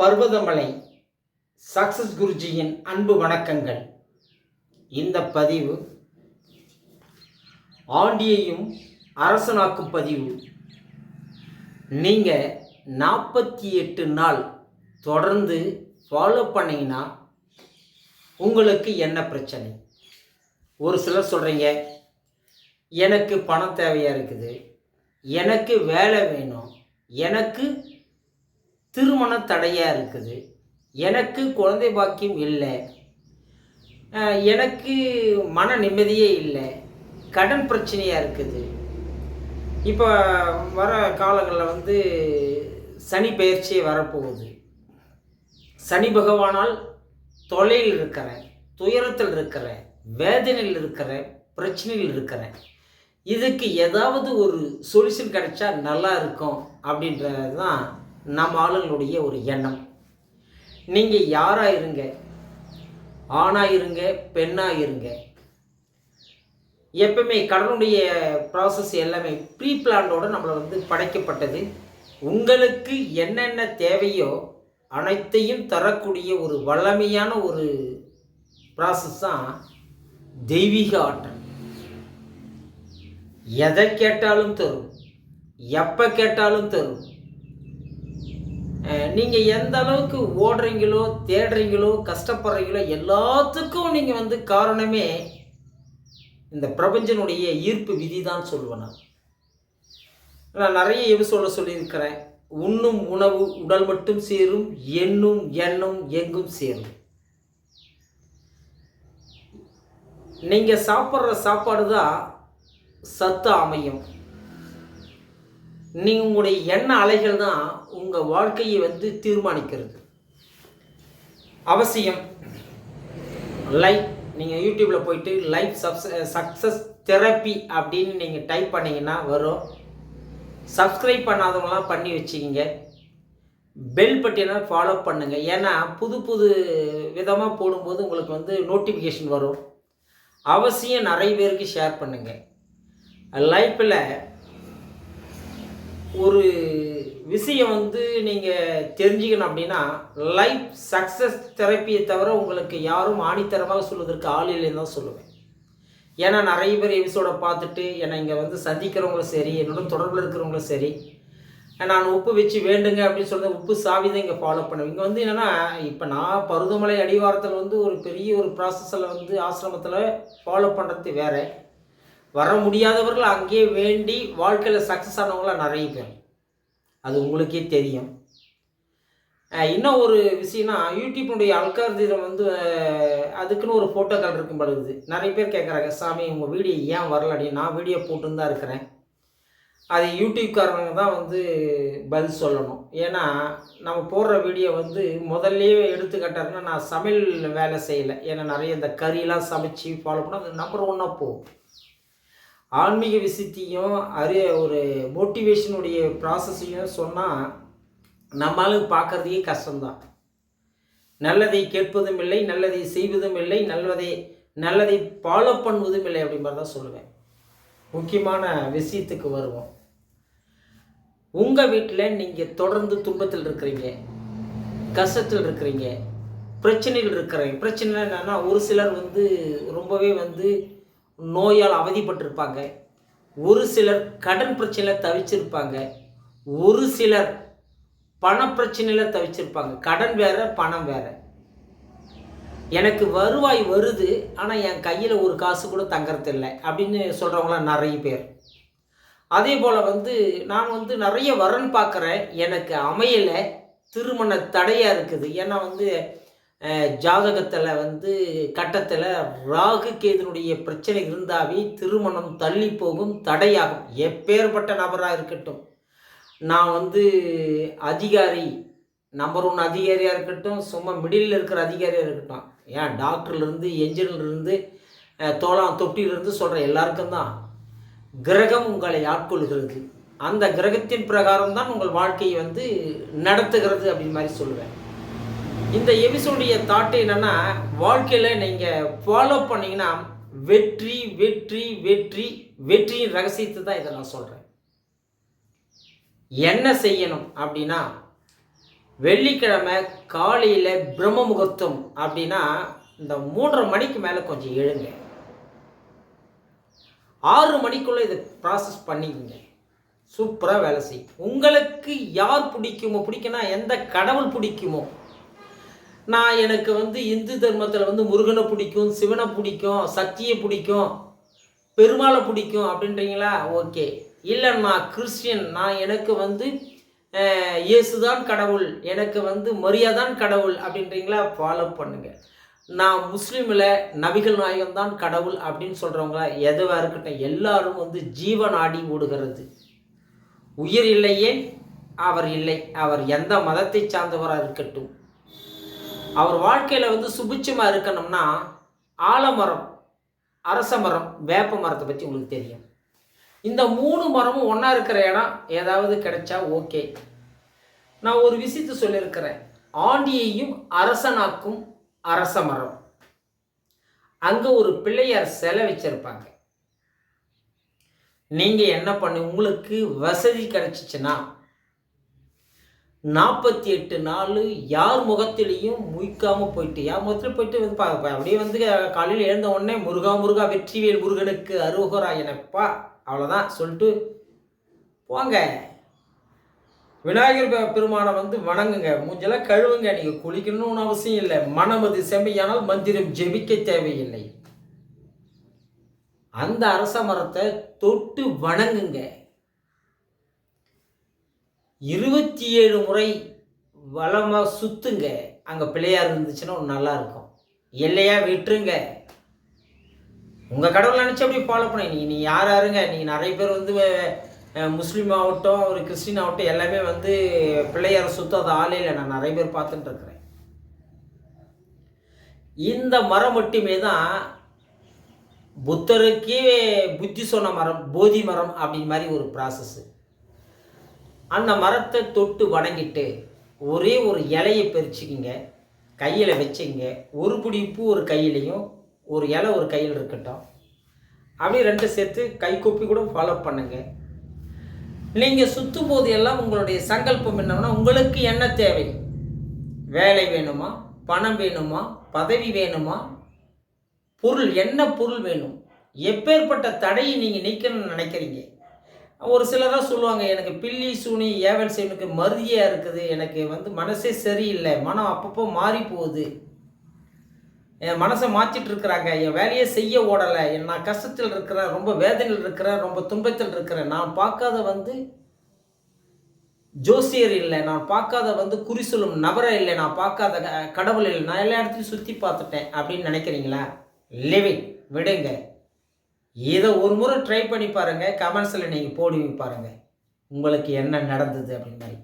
Parvathamalai success குருஜியின் அன்பு வணக்கங்கள். இந்த பதிவு ஆண்டியையும் அரசனாக்கும் பதிவு. நீங்கள் நாற்பத்தி எட்டு நாள் தொடர்ந்து ஃபாலோ பண்ணீங்கன்னா உங்களுக்கு என்ன பிரச்சனை? ஒரு சிலர் சொல்கிறீங்க எனக்கு பணம் தேவையாக இருக்குது? எனக்கு வேலை வேணும். எனக்கு திருமண தடையாக இருக்குது. எனக்கு குழந்தை பாக்கியம் இல்லை. எனக்கு மன நிம்மதியே இல்லை. கடன் பிரச்சனையாக இருக்குது. இப்போ வர காலங்களில் வந்து சனி பயிற்சியே வரப்போகுது. சனி பகவானால் தொலையில் இருக்கிறேன் துயரத்தில் இருக்கிறேன் வேதனையில் இருக்கிறேன் பிரச்சனையில் இருக்கிறேன். இதுக்கு ஏதாவது ஒரு சொல்யூஷன் கிடைச்சா நல்லா இருக்கும் அப்படின்றது தான் நம்ம ஆளுங்களுடைய ஒரு எண்ணம். நீங்கள் யாராக இருங்க ஆணாக இருங்க பெண்ணாக இருங்க. எப்பவுமே கடனுடைய ப்ராசஸ் எல்லாமே ப்ரீ பிளானோட நம்மளை வந்து படைக்கப்பட்டது. உங்களுக்கு என்னென்ன தேவையோ அனைத்தையும் தரக்கூடிய ஒரு வல்லமையான ஒரு ப்ராசஸ் தான் தெய்வீக ஆற்றல். எதை கேட்டாலும் தரும் எப்போ கேட்டாலும் தரும் நீங்கள் எந்த அளவுக்கு ஓடுறீங்களோ தேடுறீங்களோ கஷ்டப்படுறீங்களோ எல்லாத்துக்கும் நீங்கள் வந்து காரணமே இந்த பிரபஞ்சனுடைய ஈர்ப்பு விதி தான் சொல்லுவேன் நான். நான் நிறைய எபிசோட சொல்லியிருக்கிறேன். உண்ணும் உணவு உடல் மட்டும் சேரும் எண்ணும் எண்ணம் எங்கும் சேரும். நீங்கள் சாப்பிட்ற சாப்பாடு தான் சத்து அமையும். நீங்கள் உங்களுடைய எண்ண அலைகள் தான் உங்கள் வாழ்க்கையை வந்து தீர்மானிக்கிறது. அவசியம். லைஃப் நீங்கள் யூடியூப்பில் போயிட்டு லைஃப் சப்ஸ் சக்ஸஸ் தெரப்பி அப்படின்னு நீங்கள் டைப் பண்ணிங்கன்னா வரும். சப்ஸ்கிரைப் பண்ணாதவங்களாம் பண்ணி வச்சுக்கிங்க. பெல் பட்டியலை ஃபாலோ பண்ணுங்கள் ஏன்னா புது புது விதமாக போடும்போது உங்களுக்கு வந்து நோட்டிஃபிகேஷன் வரும். அவசியம் நிறைய பேருக்கு ஷேர் பண்ணுங்கள் லைஃப்பில் ஒரு விஷயம் வந்து நீங்கள் தெரிஞ்சுக்கணும் அப்படின்னா லைஃப் சக்ஸஸ் தெரப்பியை தவிர உங்களுக்கு யாரும் ஆணித்தரமாக சொல்வதற்கு ஆள் இல்லைன்னு தான் சொல்லுவேன். ஏன்னா நிறைய பேர் எபிசோட பார்த்துட்டு என்னை இங்கே வந்து சந்திக்கிறவங்களும் சரி என்னோட தொடர்பில் இருக்கிறவங்களும் சரி நான் உப்பு வச்சு வேண்டுங்க அப்படின்னு சொல்லிட்டு உப்பு சாவி தான் இங்கே ஃபாலோ பண்ணுவேன். இங்கே வந்து என்னென்னா இப்போ நான் பருவமலை அடிவாரத்தில் வந்து ஒரு பெரிய ஒரு ப்ராசஸில் வந்து ஆசிரமத்தில் ஃபாலோ பண்ணுறது வேறு. வர முடியாதவர்கள் அங்கேயே வேண்டி வாழ்க்கையில் சக்ஸஸ் ஆனவங்களாம் நிறைய பேர். அது உங்களுக்கே தெரியும். இன்னும் ஒரு விஷயம்னா யூடியூப்னுடைய அல்காரதிரம் வந்து அதுக்குன்னு ஒரு ஃபோட்டோக்கள் இருக்கும் படுது நிறைய பேர் கேட்குறாங்க சாமி உங்கள் வீடியோ ஏன் வரல? அப்படின்னு. நான் வீடியோ போட்டுன்னு தான் இருக்கிறேன். அது யூடியூப்காரங்க தான் வந்து பதில் சொல்லணும். ஏன்னா நம்ம போடுற வீடியோ வந்து முதல்லையே எடுத்துக்கிட்டாருன்னா நான் சமையல் வேலை செய்யலை. ஏன்னா நிறைய இந்த கறியெலாம் சமைச்சு ஃபாலோ பண்ணால் அது நம்பர் ஒன்னாக போகும். ஆன்மீக விஷயத்தையும் அரிய ஒரு மோட்டிவேஷனுடைய ப்ராசஸையும் சொன்னால் நம்மளும் பார்க்குறதுக்கே கஷ்டம்தான். நல்லதை கேட்பதும் இல்லை நல்லதை செய்வதும் இல்லை நல்லதை நல்லதை ஃபாலோ பண்ணுவதும் இல்லை அப்படிங்கிற தான் சொல்லுவேன். முக்கியமான விஷயத்துக்கு வருவோம். உங்கள் வீட்டில் நீங்கள் தொடர்ந்து துன்பத்தில் இருக்கிறீங்க கஷ்டத்தில் இருக்கிறீங்க பிரச்சனைகள் இருக்கிறீங்க பிரச்சனை என்னென்னா ஒரு சிலர் வந்து ரொம்பவே வந்து நோயால் அவதிப்பட்டிருப்பாங்க. ஒரு சிலர் கடன் பிரச்சனையில் தவிச்சிருப்பாங்க. ஒரு சிலர் பண பிரச்சனையில் தவிச்சிருப்பாங்க. கடன் வேறு பணம் வேறு. எனக்கு வருவாய் வருது ஆனால் என் கையில் ஒரு காசு கூட தங்கறதில்லை அப்படின்னு சொல்கிறவங்களாம் நிறைய பேர். அதே போல் வந்து நான் வந்து நிறைய வரன் பார்க்குறேன். எனக்கு அமையலை திருமண தடையாக இருக்குது. ஏன்னா வந்து ஜாதகத்தில் வந்து கட்டத்தில் ராகு கேதுனுடைய பிரச்சனை இருந்தாவே திருமணம் தள்ளி போகும் தடையாகும். எப்பேற்பட்ட நபராக இருக்கட்டும். நான் வந்து அதிகாரி நம்பர் ஒன் அதிகாரியாக இருக்கட்டும் சும்மா மிடில் இருக்கிற அதிகாரியாக இருக்கட்டும். ஏன் டாக்டர்லேருந்து என்ஜினியர்லேருந்து தோலாம் தொட்டிலிருந்து சொல்கிற எல்லாருக்கும் தான். கிரகம் உங்களை ஆட்கொள்கிறது. அந்த கிரகத்தின் பிரகாரம் தான் உங்கள் வாழ்க்கையை வந்து நடத்துகிறது அப்படின்னு மாதிரி சொல்லுவேன். இந்த எபிசோடைய தாட்டு என்னன்னா வாழ்க்கையில் நீங்கள் ஃபாலோ பண்ணீங்கன்னா வெற்றி வெற்றி வெற்றி வெற்றியின் ரகசியத்தை தான் இதை நான் சொல்கிறேன் என்ன செய்யணும் அப்படின்னா வெள்ளிக்கிழமை காலையில் பிரம்ம முகூர்த்தம் அப்படின்னா இந்த மூன்றரை மணிக்கு மேலே கொஞ்சம் எழுங்க. ஆறு மணிக்குள்ளே இதை ப்ராசஸ் பண்ணிக்கோங்க. சூப்பராக வேலை செய்யும். உங்களுக்கு யார் பிடிக்குமோ பிடிக்குன்னா எந்த கடவுள் பிடிக்குமோ நான் எனக்கு வந்து இந்து தர்மத்தில் வந்து முருகனை பிடிக்கும் சிவனை பிடிக்கும் சக்தியை பிடிக்கும் பெருமாளை பிடிக்கும் அப்படின்றீங்களா? ஓகே. இல்லை நான் கிறிஸ்டியன் நான் எனக்கு வந்து இயேசுதான் கடவுள் எனக்கு வந்து மரியாதான் கடவுள் அப்படின்றீங்களா? ஃபாலோ பண்ணுங்க. நான் முஸ்லீமில் நபிகள் நாயகம் தான் கடவுள் அப்படின்னு சொல்கிறவங்களா எதுவாக இருக்கட்டும் எல்லாரும் வந்து ஜீவனாடி ஓடுகிறது. உயிர் இல்லையே அவர் இல்லை. அவர் எந்த மதத்தை சார்ந்தவராக இருக்கட்டும். அவர் வாழ்க்கையில் வந்து சுபிட்சமாக இருக்கணும்னா ஆலமரம் அரச மரம் வேப்ப மரத்தை பற்றி உங்களுக்கு தெரியும். இந்த மூணு மரமும் ஒன்றா இருக்கிற இடம் ஏதாவது கிடைச்சா ஓகே. நான் ஒரு விஷயத்தை சொல்லியிருக்கிறேன். ஆண்டியையும் அரசனாக்கும் அரச மரம். அங்கே ஒரு பிள்ளையார் சிலை வச்சிருப்பாங்க. நீங்கள் என்ன பண்ணு உங்களுக்கு வசதி கிடைச்சிச்சுன்னா நாற்பத்தி எட்டு நாள் யார் முகத்திலையும் முய்க்காமல் போயிட்டு யார் முகத்தில் போயிட்டு வந்து பா அப்படியே வந்து காலையில் எழுந்த உடனே முருகா முருகா வெற்றிவேல் முருகனுக்கு அருகரா எனப்பா அவ்வளோதான் சொல்லிட்டு போங்க. விநாயகர் பெருமானை வந்து வணங்குங்க. மூஞ்செல்லாம் கழுவுங்க. நீங்கள் குளிக்கணும்னு அவசியம் இல்லை. மனமது செம்மையானால் மந்திரம் ஜெபிக்க தேவையில்லை. அந்த அரச மரத்தை தொட்டு வணங்குங்க. இருபத்தி ஏழு முறை வளமாக சுத்துங்க. அங்கே பிள்ளையார் இருந்துச்சுன்னா நல்லா இருக்கும். இல்லையா விட்டுருங்க. உங்கள் கடவுளை நினச்சி அப்படியே ஃபாலோ பண்ணி. நீ நீ யார் யாருங்க? நீ நிறைய பேர் வந்து முஸ்லீம் ஆகட்டும் ஒரு கிறிஸ்டின் ஆகட்டும் எல்லாமே வந்து பிள்ளையார் சுத்தாத ஆளே இல்லை. நான் நிறைய பேர் பார்த்துட்டு இருக்கிறேன். இந்த மரம் மட்டுமே தான் புத்தருக்கே புத்தி சொன்ன மரம் போதி மரம் அப்படின் மாதிரி ஒரு ப்ராசஸ்ஸு அந்த மரத்தை தொட்டு வணங்கிட்டு ஒரே ஒரு இலையை பறிச்சுக்கிங்க. கையில் வச்சுங்க ஒரு பிடி பூ ஒரு கையிலையும் ஒரு இலை ஒரு கையில் இருக்கட்டும். அப்படியே ரெண்டு சேர்த்து கை கூப்பி கூட ஃபாலோ பண்ணுங்க. நீங்கள் சுற்றும் போது எல்லாம் உங்களுடைய சங்கல்பம் என்னன்னா உங்களுக்கு என்ன தேவை? வேலை வேணுமா? பணம் வேணுமா? பதவி வேணுமா? பொருள் என்ன பொருள் வேணும்? எப்பேற்பட்ட தடையை நீங்கள் நீக்கணும்னு நினைக்கிறீங்க? ஒரு சிலராக சொல்லுவாங்க எனக்கு பில்லி சூனி ஏவல் சேவனுக்கு மருதியாக இருக்குது எனக்கு வந்து மனசே சரியில்லை மனம் அப்பப்போ மாறி போகுது. என் மனசை மாற்றிட்டு இருக்கிறாங்க என் வேலையை செய்ய ஓடலை நான் கஷ்டத்தில் இருக்கிறேன் ரொம்ப வேதனையில் இருக்கிறேன் ரொம்ப துன்பத்தில் இருக்கிறேன். நான் பார்க்காத வந்து ஜோசியர் இல்லை நான் பார்க்காத வந்து குறி சொல்லும் நபரை இல்லை நான் பார்க்காத க- கடவுள் இல்லை. நான் எல்லா இடத்தையும் சுற்றி பார்த்துட்டேன் அப்படின்னு நினைக்கிறீங்களா? லிவிங் விடுங்க. இதை ஒரு முறை ட்ரை பண்ணி பாருங்கள் கமெண்ட்ஸில் நீங்கள் போடுவீங்க பாருங்கள் உங்களுக்கு என்ன நடந்தது அப்படின்னு மாதிரி.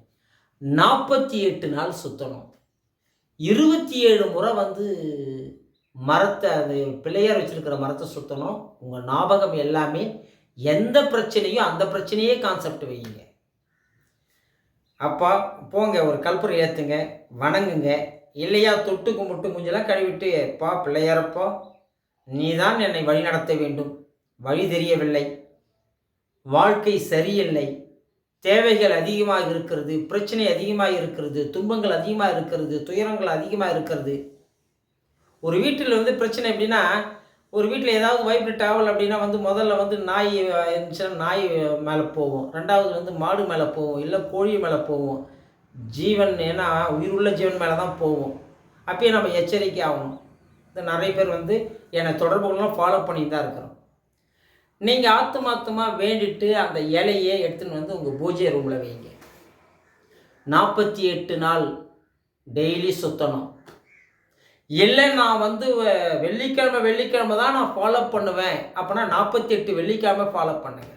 நாற்பத்தி எட்டு நாள் சுற்றணும் இருபத்தி ஏழு முறை வந்து மரத்தை அது பிள்ளையார் வச்சுருக்கிற மரத்தை சுற்றணும் உங்கள் ஞாபகம் எல்லாமே எந்த பிரச்சனையோ அந்த பிரச்சனையே கான்செப்ட் வையுங்க அப்பா போங்க ஒரு கல்புரை ஏற்றுங்க வணங்குங்க. இல்லையா தொட்டு கும்பிட்டு மூஞ்செல்லாம் கழுவிட்டு பா பிள்ளையாரப்பா நீதான் என்னை வழிநடத்த வேண்டும். வழி தெரியவில்லை. வாழ்க்கை சரியில்லை. தேவைகள் அதிகமாக இருக்கிறது பிரச்சனை அதிகமாக இருக்கிறது துன்பங்கள் அதிகமாக இருக்கிறது துயரங்கள் அதிகமாக இருக்கிறது. ஒரு வீட்டில் வந்து பிரச்சனை எப்படின்னா ஒரு வீட்டில் ஏதாவது வைப்ரேட் ட்ராவல் அப்படின்னா வந்து முதல்ல வந்து நாய் இருந்துச்சுன்னா நாய் மேலே போகும். ரெண்டாவது வந்து மாடு மேலே போகும் இல்லை கோழி மேலே போகும். ஜீவன் ஏன்னா உயிருள்ள ஜீவன் மேலே தான் போகும். அப்பயே நம்ம எச்சரிக்கை ஆகணும் இந்த நிறைய பேர் வந்து என்னை தொடர்புகள்லாம் ஃபாலோ பண்ணிட்டு தான் இருக்கிறோம். நீங்கள் ஆத்துமாத்தமாக வேண்டிட்டு அந்த இலையை எடுத்துன்னு வந்து உங்கள் பூஜை ரூமில் வைங்க. நாற்பத்தி எட்டு நாள் டெய்லி சுற்றணும் இல்லை நான் வந்து வ- வெள்ளிக்கிழமை வெள்ளிக்கிழமை தான் நான் ஃபாலோ பண்ணுவேன். அப்போனா நாற்பத்தி எட்டு வெள்ளிக்கிழமை ஃபாலோ பண்ணுங்க.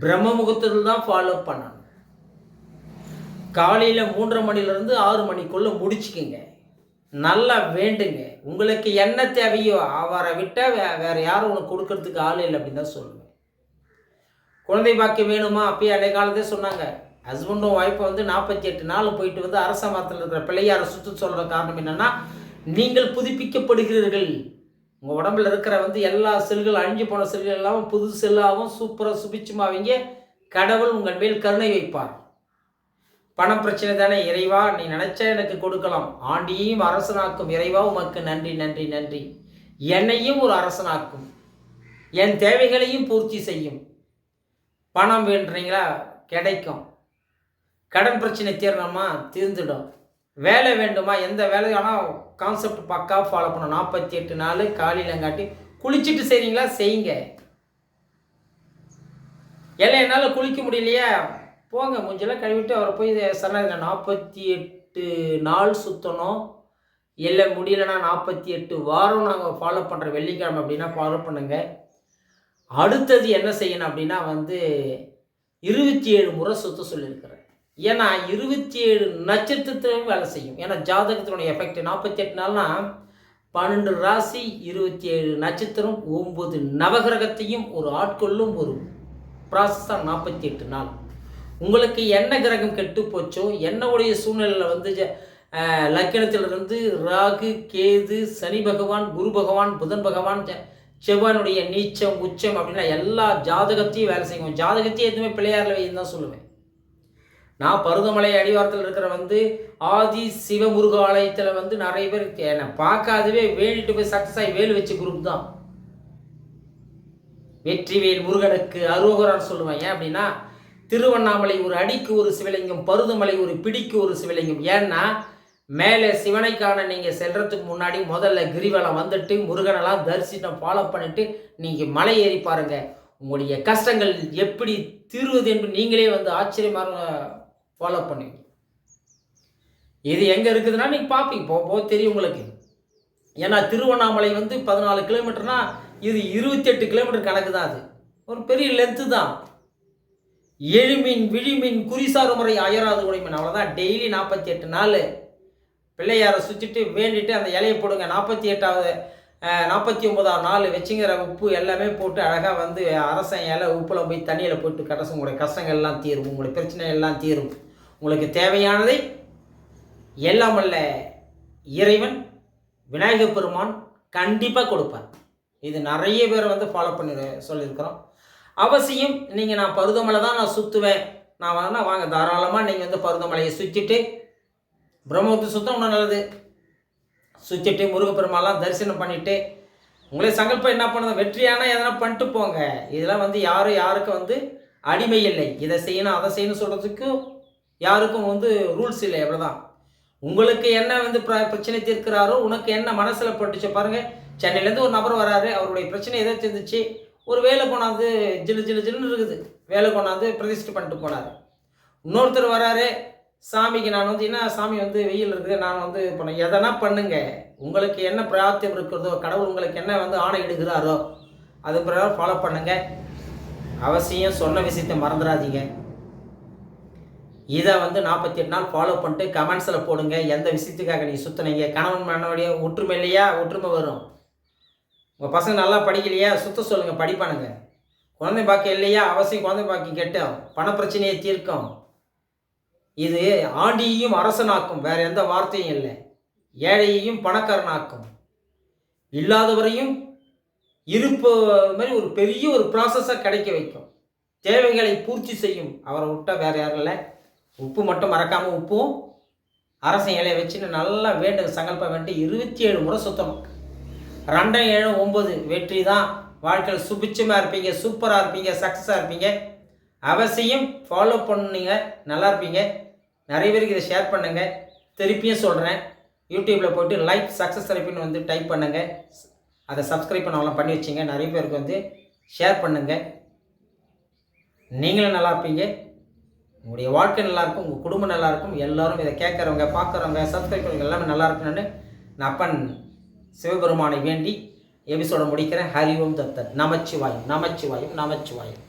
பிரம்ம முகூர்த்தத்தில் தான் ஃபாலோ பண்ணணும். காலையில் மூன்றரை மணிலேருந்து ஆறு மணிக்குள்ளே முடிச்சுக்குங்க. நல்லா வேண்டுங்க. உங்களுக்கு என்ன தேவையோ அவரை விட்டால் வே வேறு யாரும் உனக்கு கொடுக்கறதுக்கு ஆள் இல்லை அப்படின்னு தான் சொல்லுவேன். குழந்தை பாக்கியம் வேணுமா? அப்பயே அன்றைய காலத்தே சொன்னாங்க. ஹஸ்பண்டும் ஒய்ஃபை வந்து நாற்பத்தி எட்டு நாள் போயிட்டு வந்து அரச மரத்தில் இருக்கிற பிள்ளையாரை சுற்று சொல்கிற காரணம் என்னென்னா நீங்கள் புதுப்பிக்கப்படுகிறீர்கள். உங்கள் உடம்புல இருக்கிற வந்து எல்லா செல்கள் அழிஞ்சு போன செல்கள் எல்லாம் புது செல்லாகவும் சூப்பராக சுபிச்சுமாவீங்க. கடவுள் உங்கள் மேல் கருணை வைப்பார். பணம் பிரச்சனை தானே இறைவா நீ நினைச்சா எனக்கு கொடுக்கலாம். ஆண்டியையும் அரசனாக்கும் இறைவா உமக்கு நன்றி நன்றி நன்றி. என்னையும் ஒரு அரசனாக்கும். என் தேவைகளையும் பூர்த்தி செய்யும். பணம் வேண்டுறீங்களா? கிடைக்கும். கடன் பிரச்சனை தீரணுமா? தீர்ந்துடும். வேலை வேண்டுமா? எந்த வேலை ஆனால் கான்செப்ட் பக்கா ஃபாலோ பண்ணணும். நாற்பத்தி எட்டு நாள் காலையிலங்காட்டி குளிச்சுட்டு செய்றீங்களா? செய்யுங்க. இல்லை என்னால் குளிக்க முடியலையா? போங்க மூஞ்செல்லாம் கழுவிட்டு அவரை போய் சொன்னாங்க நாற்பத்தி எட்டு நாள் சுற்றணும் இல்லை முடியலன்னா நாற்பத்தி எட்டு வாரம் நாங்கள் ஃபாலோ பண்ணுற வெள்ளிக்கிழமை அப்படின்னா ஃபாலோ பண்ணுங்கள் அடுத்தது என்ன செய்யணும் அப்படின்னா வந்து இருபத்தி ஏழு முறை சுத்த சொல்லியிருக்கிறேன் ஏன்னா இருபத்தி ஏழு நட்சத்திரத்திலும் வேலை செய்யும். ஏன்னா ஜாதகத்தினுடைய எஃபெக்ட் நாற்பத்தி எட்டு நாள்னா பன்னெண்டு ராசி இருபத்தி ஏழு நட்சத்திரம் ஒம்பது நவகிரகத்தையும் ஒரு ஆட்கொள்ளும் ஒரு ப்ராசஸ் தான் நாற்பத்தி எட்டு நாள். உங்களுக்கு என்ன கிரகம் கெட்டு போச்சோ என்னவுடைய சூழ்நிலையில் வந்து லக்கணத்திலிருந்து ராகு கேது சனி பகவான் குரு பகவான் புதன் பகவான் செவ்வானுடைய நீச்சம் உச்சம் அப்படின்னா எல்லா ஜாதகத்தையும் வேலை செய்வோம். ஜாதகத்தையும் எதுவுமே பிள்ளையாரில் வைன்னு தான் சொல்லுவேன். நான் பருவமலை அடிவாரத்தில் இருக்கிற வந்து ஆதி சிவமுருக ஆலயத்தில் வந்து நிறைய பேர் என்னை பார்க்காதவே வேலிட்டு போய் சக்ஸஸ் ஆகி வேல் வச்ச குரூப் தான். வெற்றிவேல் முருகனுக்கு அரோகரான்னு சொல்லுவேன். ஏன் அப்படின்னா திருவண்ணாமலை ஒரு அடிக்கு ஒரு சிவலிங்கம் பருதுமலை ஒரு பிடிக்கு ஒரு சிவலிங்கம். ஏன்னா மேலே சிவனை காண நீங்கள் செல்றதுக்கு முன்னாடி முதல்ல கிரிவலம் வந்துட்டு முருகனெல்லாம் தரிசனம் ஃபாலோ பண்ணிட்டு நீங்கள் மலை ஏறி பாருங்க. உங்களுடைய கஷ்டங்கள் எப்படி தீர்வது என்று நீங்களே வந்து ஆச்சரியமாக ஃபாலோ பண்ணுவீங்க. இது எங்கே இருக்குதுன்னா நீங்கள் பார்ப்பீங்க போக போக தெரியும் உங்களுக்கு. ஏன்னா திருவண்ணாமலை வந்து பதினாலு கிலோமீட்டர்னால் இது இருபத்தெட்டு கிலோமீட்டர் கணக்கு தான் அது. ஒரு பெரிய லென்த்து தான். எழுமீன் விழிமீன் குறிசாறு முறை அயராது உடைமீன் அவ்வளோதான் டெய்லி நாற்பத்தி எட்டு நாள். பிள்ளையாரை சுற்றிட்டு வேண்டிட்டு அந்த இலையை போடுங்க. நாற்பத்தி எட்டாவது நாற்பத்தி ஒன்பதாவது நாள் வச்சுங்கிற உப்பு எல்லாமே போட்டு அழகாக வந்து அரசன் இலை உப்பில் போய் தண்ணியில் போட்டு கடைசி உங்களுடைய கஷ்டங்கள் எல்லாம் தீரும். உங்களுடைய பிரச்சனை எல்லாம் தீரும். உங்களுக்கு தேவையானதை எல்லாம் வல்ல இறைவன் விநாயகப் பெருமான் கண்டிப்பாக கொடுப்பார். இது நிறைய பேர் வந்து ஃபாலோ பண்ணி சொல்லியிருக்கிறோம். அவசியம். நீங்கள் நான் பருவமலை தான் நான் சுற்றுவேன் நான் வேணா வாங்க தாராளமாக நீங்கள் வந்து பருவமலையை சுற்றிட்டு பிரம்மபுத்தி சுத்தம் ஒன்றும் நல்லது. சுற்றிட்டு முருகப்பெருமாள்லாம் தரிசனம் பண்ணிவிட்டு உங்களே சங்கல்பம் என்ன பண்ணுது வெற்றியான எதனா பண்ணிட்டு போங்க. இதெல்லாம் வந்து யாரும் யாருக்கும் வந்து அடிமை இல்லை. இதை செய்யணும் அதை செய்யணும் சொல்கிறதுக்கு யாருக்கும் வந்து ரூல்ஸ் இல்லை அவ்வளோதான் உங்களுக்கு என்ன வந்து பிர- பிரச்சனை தீர்க்கிறாரோ உனக்கு என்ன மனசில் பட்டுச்சு பாருங்கள் சென்னையிலேருந்து ஒரு நபர் வராரு அவருடைய பிரச்சனை எதோ இருந்துச்சு ஒரு வேலை கொண்டாந்து ஜிலு ஜிலு ஜிலுன்னு இருக்குது. வேலை கொண்டாந்து பிரதிஷ்டை பண்ணிட்டு போனார். இன்னொருத்தர் வராரு சாமிக்கு நான் வந்து என்ன சாமி வந்து வெயில் இருக்குது நான் வந்து பண்ண எதனா பண்ணுங்க. உங்களுக்கு என்ன பிரார்த்தம் இருக்கிறதோ கடவுள் உங்களுக்கு என்ன வந்து ஆணை இடுகிறாரோ அது பிறகு ஃபாலோ பண்ணுங்க. அவசியம் சொன்ன விஷயத்தை மறந்துடாதீங்க. இதை வந்து நாற்பத்தி எட்டு நாள் ஃபாலோ பண்ணிட்டு கமெண்ட்ஸில் போடுங்க. எந்த விஷயத்துக்காக நீங்கள் சுற்றுனீங்க கணவன் மனைவிய ஒற்றுமை இல்லையா? ஒற்றுமை வரும். உங்கள் பசங்க நல்லா படிக்கலையா? சுத்த சொல்லுங்கள் படிப்பானுங்க. குழந்தை பாக்கியம் இல்லையா? அவசியம் குழந்தை பாக்கியம் கெட்டோம். பண பிரச்சனையை தீர்க்கும். இது ஆண்டியையும் அரசனாக்கும். வேற எந்த வார்த்தையும் இல்லை. ஏழையையும் பணக்காரனாக்கும். இல்லாதவரையும் இருப்பு மாதிரி ஒரு பெரிய ஒரு ப்ராசஸாக கிடைக்க வைக்கும். தேவைகளை பூர்த்தி செய்யும். அவரை விட்டால் வேற யாரும் இல்லை. உப்பு மட்டும் மறக்காமல் உப்பும் அரசன் இலையை வச்சுன்னு நல்லா வேண்டு சங்கல்பம் வேண்டு இருபத்தி ஏழு முறை சுத்தணும். ரெண்டும் ஏழு ஒம்பது வெற்றி தான் வாழ்க்கையில் சுபிச்சமாக இருப்பீங்க. சூப்பராக இருப்பீங்க. சக்ஸஸாக இருப்பீங்க. அவசியம் ஃபாலோ பண்ணுங்க. நல்லா இருப்பீங்க. நிறைய பேருக்கு இதை ஷேர் பண்ணுங்கள் திருப்பியும் சொல்கிறேன் யூடியூப்பில் போய்ட்டு லைஃப் சக்ஸஸ் தெரப்பின்னு வந்து டைப் பண்ணுங்கள் அதை சப்ஸ்கிரைப் பண்ணவெல்லாம் பண்ணி வச்சிங்க. நிறைய பேருக்கு வந்து ஷேர் பண்ணுங்கள் நீங்களும் நல்லா இருப்பீங்க. உங்களுடைய வாழ்க்கை நல்லாயிருக்கும் உங்கள் குடும்பம் நல்லாயிருக்கும் எல்லோரும் எல்லாரும் இதை கேட்குறவங்க பார்க்குறவங்க சப்ஸ்கிரைப் பண்ணுறவங்க எல்லாமே நல்லா இருக்கணும்னு நான் அப்பன் சிவபெருமானை வேண்டி எபிசோட முடிக்கிறேன். ஹரி ஓம் தத்தர் நமச்சிவாயம் நமச்சிவாயம் நமச்சிவாயம்.